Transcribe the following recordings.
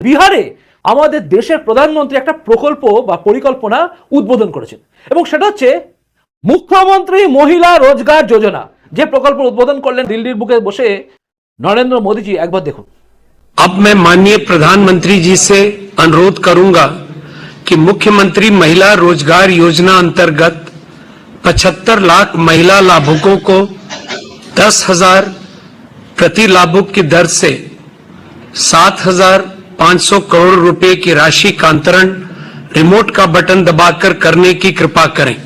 বিহারে আমাদের দেশের প্রধানমন্ত্রী একটা প্রকল্প বা পরিকল্পনা উদ্বোধন করেছেন এবং সেটা হচ্ছে মুখ্যমন্ত্রী মহিলা রোজগার যোজনা যে প্রকল্প উদ্বোধন করলেন দিল্লির বুকে বসে নরেন্দ্র মোদীজি একবার দেখুন अब मैं माननीय प्रधानमंत्री जी से अनुरोध करूंगा कि मुख्यमंत्री महिला रोजगार योजना अंतर्गत 75 लाख महिला लाभुकों को दस हजार प्रति लाभुक की दर से सात हजार पाँच सौ करोड़ रुपए की राशि का अंतरण रिमोट का बटन दबाकर करने की कृपा करें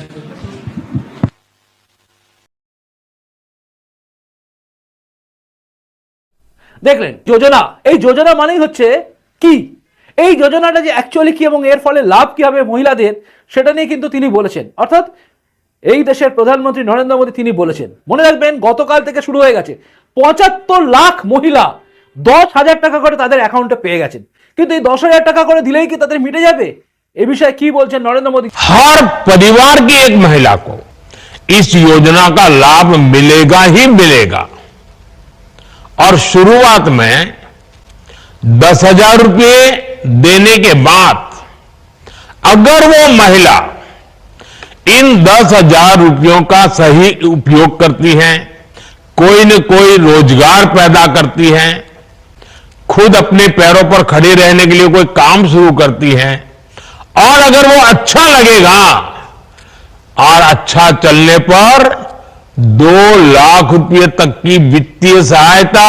দেখলেন যোজনা এই যোজনা মানেই হচ্ছে কি এই যোজনাটা যে অ্যাকচুয়ালি কি এবং এর ফলে লাভ কি হবে মহিলাদের সেটা নিয়ে কিন্তু তিনি বলেছেন অর্থাৎ এই দেশের প্রধানমন্ত্রী নরেন্দ্র মোদী তিনি বলেছেন মনে রাখবেন গতকাল থেকে শুরু হয়ে গেছে পঁচাত্তর লাখ মহিলা দশ হাজার টাকা করে তাদের অ্যাকাউন্টে পেয়ে গেছেন কিন্তু এই দশ হাজার টাকা করে দিলেই কি তাদের মিটে যাবে এ বিষয়ে কি বলছেন নরেন্দ্র মোদী हर परिवार की एक महिला को इस योजना का लाभ मिलेगा ही मिलेगा और शुरुआत में दस हजार रुपये देने के बाद अगर वो महिला इन दस हजार रुपयों का सही उपयोग करती है कोई न कोई रोजगार पैदा करती है खुद अपने पैरों पर खड़े रहने के लिए कोई काम शुरू करती है, और अगर वो अच्छा लगेगा, और अच्छा चलने पर दो लाख रुपए तक की वित्तीय सहायता